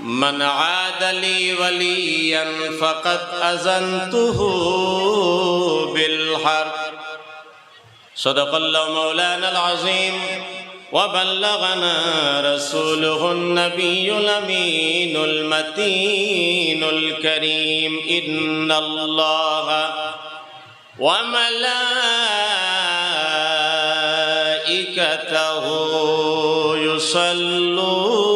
من عاد لي وليا فقد أذنته بالحرب صدق الله مولانا العظيم. وبلغنا رسوله النبي الأمين المتين الكريم. إن الله وملائكته يصلون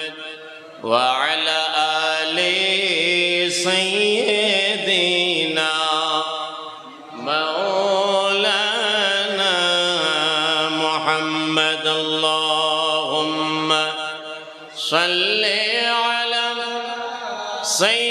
وعلى آل سيدنا مولانا محمد. اللهم صل على سيدنا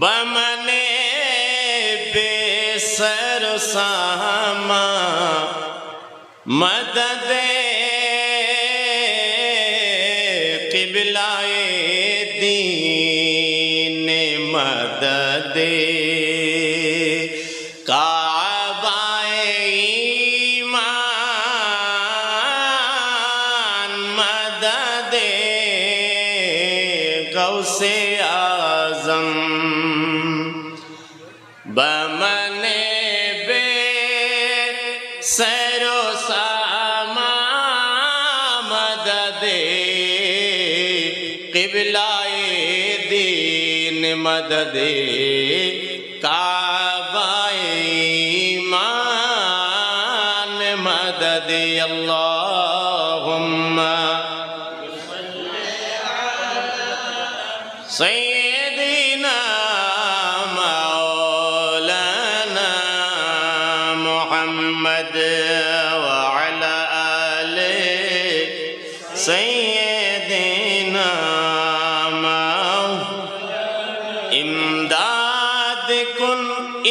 بمنے بے سر ساما مدد قبلہ دین مدد ایمان مدد گو बमने बे सरो सामा मदद किबलाए दीन मदद काबाए मान मदद अल्लाहुम्मा सैं وعلى آله سيدنا مولانا امداد کن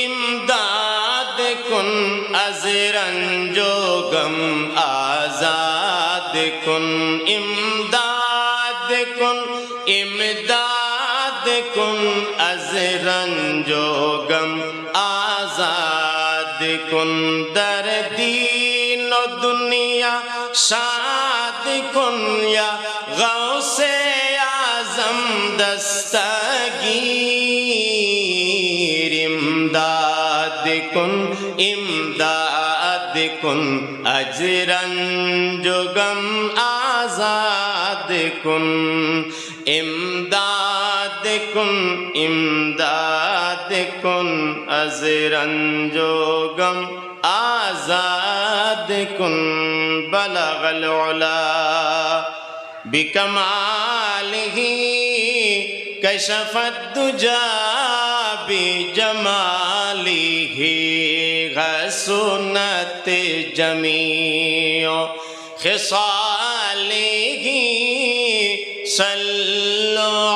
امداد کن ازرنجو غم آزاد کن امداد کن امداد کن از رنج و غم آزاد کن در دین و دنیا شاد کن یا غوث اعظم دستگیر امداد کن امداد کن اجرنج و غم آزاد کن امداد کن امداد کن از رنج و غم آزاد کن بلغ العلا بكماله كشف الدجى بجماله غسنت جميع خصاله. صلوا